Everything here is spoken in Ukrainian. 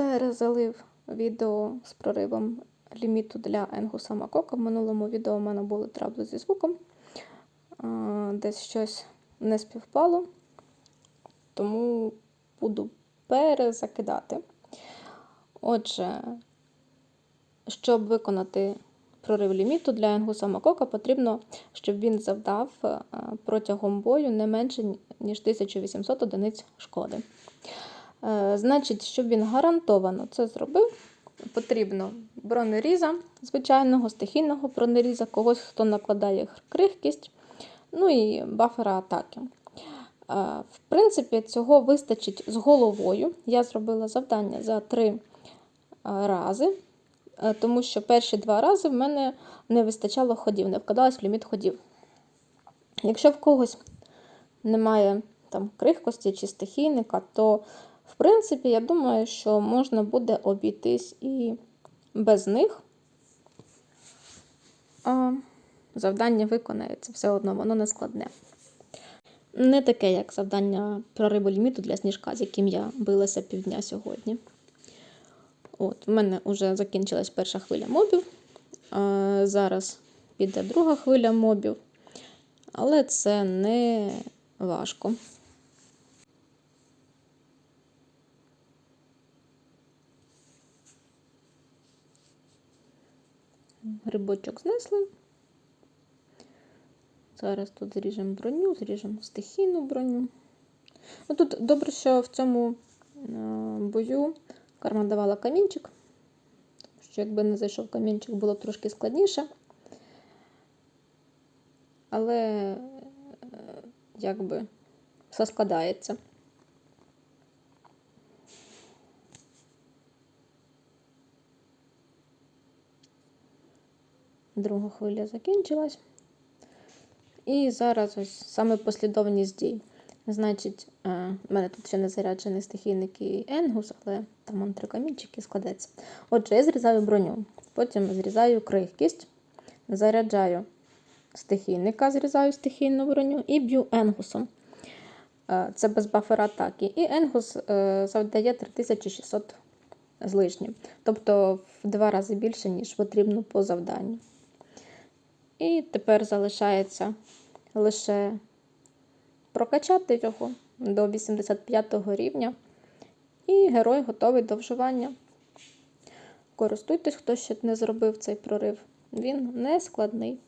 перезалив відео з проривом ліміту для Енгуса Макока. В минулому відео в мене були трабли зі звуком. Десь щось не співпало, тому буду перезакидати. Отже, щоб виконати прорив ліміту для Енгуса Макока, потрібно, щоб він завдав е, протягом бою не менше, ніж 1800 одиниць шкоди. Е, Значить, щоб він гарантовано це зробив, потрібно бронеріза, звичайного стихійного бронеріза, когось, хто накладає крихкість, ну і бафера атаки. Е, В принципі, цього вистачить з головою. Я зробила завдання за три е, рази, тому що перші два рази в мене не вистачало ходів, не вкладалось в ліміт ходів. Якщо в когось немає там крихкості чи стихійника, то в принципі, я думаю, що можна буде обійтись і без них. А завдання виконається все одно, воно не складне. Не таке, як завдання прориву ліміту для сніжка, з яким я билася півдня сьогодні. От, В мене вже закінчилась перша хвиля мобів. А зараз піде друга хвиля мобів, але це не важко. Грибочок знесли. Зараз тут зріжемо броню, зріжемо стихійну броню. Ну, Тут добре, що в цьому е, бою карма давала камінчик. Що якби не зайшов камінчик, було б трошки складніше. Але е, якби все складається. Друга хвиля закінчилась. І зараз ось саме послідовність дій. Значить, е, в мене тут ще не заряджений стихійник і Енгус, але там он три складеться. Отже, я зрізаю броню, потім зрізаю крихкість, заряджаю стихійника, зрізаю стихійну броню і б'ю Енгусом. Е, Це без бафера атаки. І Енгус е, завдає 3600 з лишнім. Тобто в два рази більше, ніж потрібно по завданню. І тепер залишається лише прокачати його до 85 рівня. І герой готовий до вживання. Користуйтесь, хто ще не зробив цей прорив. Він не складний.